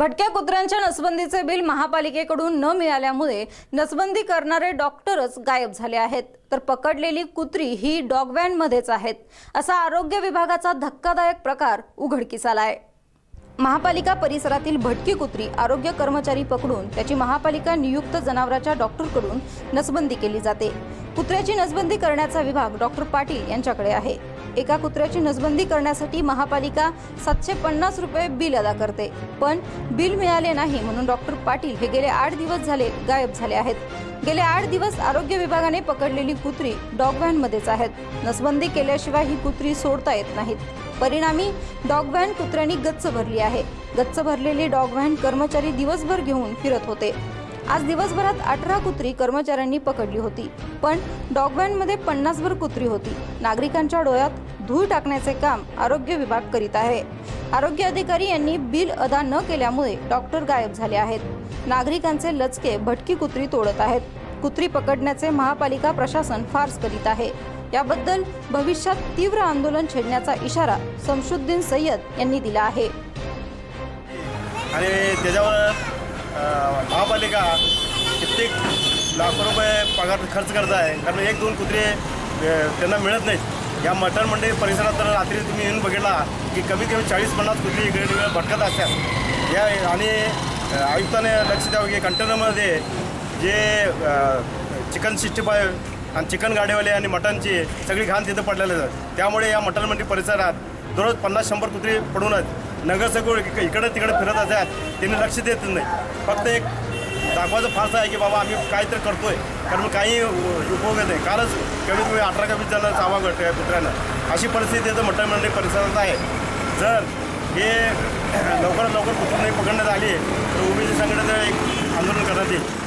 भटक्या कुत्र्यांच्या नसबंदीचे बिल महापालिकेकडून न मिळाल्यामुळे नसबंदी करणारे डॉक्टरच गायब झाले आहेत. तर पकडलेली कुत्री ही डॉग व्हॅनमध्येच आहेत असा आरोग्य विभागाचा धक्कादायक प्रकार उघडकीस आला आहे महापालिका परिसरातील भटकी कुत्री आरोग्य कर्मचारी पकडून त्याची महापालिका नियुक्त जनावराच्या डॉक्टरकडून नसबंदी केली जाते. कुत्र्याची नसबंदी करण्याचा विभाग डॉक्टर पाटील यांच्याकडे आहे. एका कुत्र्याची नसबंदी करण्यासाठी महापालिका सातशे पन्नास रुपये बिल अदा करते. पण बिल मिळाले नाही म्हणून डॉक्टर पाटील हे गेले आठ दिवस झाले गायब झाले आहेत. गेले आठ दिवस आरोग्य विभागाने पकडलेली कुत्री डॉग व्हॅनमध्येच आहेत. नसबंदी केल्याशिवाय ही कुत्री सोडता येत नाहीत. परिणामी डॉग व्हॅन कुत्र्यांनी गच्च भरली आहे. गच्च भरलेली डॉग व्हॅन कर्मचारी दिवसभर घेऊन फिरत होते. आज दिवसभरात अठरा कुत्री कर्मचाऱ्यांनी पकडली होती. पण डॉगवॅनमध्ये पन्नासभर कुत्री होती. नागरिकांच्या डोळ्यात धूळ टाकण्याचे काम आरोग्य विभाग करीत आहे. आरोग्य अधिकारी यांनी बिल अदा न केल्यामुळे डॉक्टर गायब झाले आहेत. नागरिकांचे लचके भटकी कुत्री तोडत आहेत. कुत्री पकडण्याचे महापालिका प्रशासन फार्स करीत आहे. याबद्दल भविष्यात तीव्र आंदोलन छेडण्याचा इशारा समशुद्दीन सय्यद यांनी दिला आहे. आणि त्याच्यावर महापालिका कित्येक लाखो रुपये पगार खर्च करत आहे. कारण एक दोन कुत्रे त्यांना मिळत नाहीत. या मटण मंडई परिसरात तर रात्री तुम्ही येऊन बघितला की कमीत कमी चाळीस पन्नास कुत्री इकडे तिकडे भटकत असतात. या आणि आयुक्ताने लक्ष द्यावं की कंटेनरमध्ये जे चिकन सिक्स्टी फाय आणि चिकन गाडीवाले आणि मटनची सगळी घाण तिथं पडलेलं आहेत त्यामुळे या मटण मंडी परिसरात दररोज पन्नास शंभर कुत्री पडूनच नगरसेवक इक- इकडे तिकडे फिरत असतात. त्यांनी लक्ष देत नाही. फक्त एक दाखवायचं फारसं आहे की बाबा आम्ही काहीतरी करतोय. कारण काही उ- उपयोग नाही. कालच कमीत कमी अठरा कमी जण चावा घडतो या कुत्र्यानं. अशी परिस्थिती इथं मटण मंडी परिसरात आहे. जर हे लवकरात लवकर कुत्री नाही पकडण्यात आली तर ओबीसी संघटना एक आंदोलन करण्यात येईल.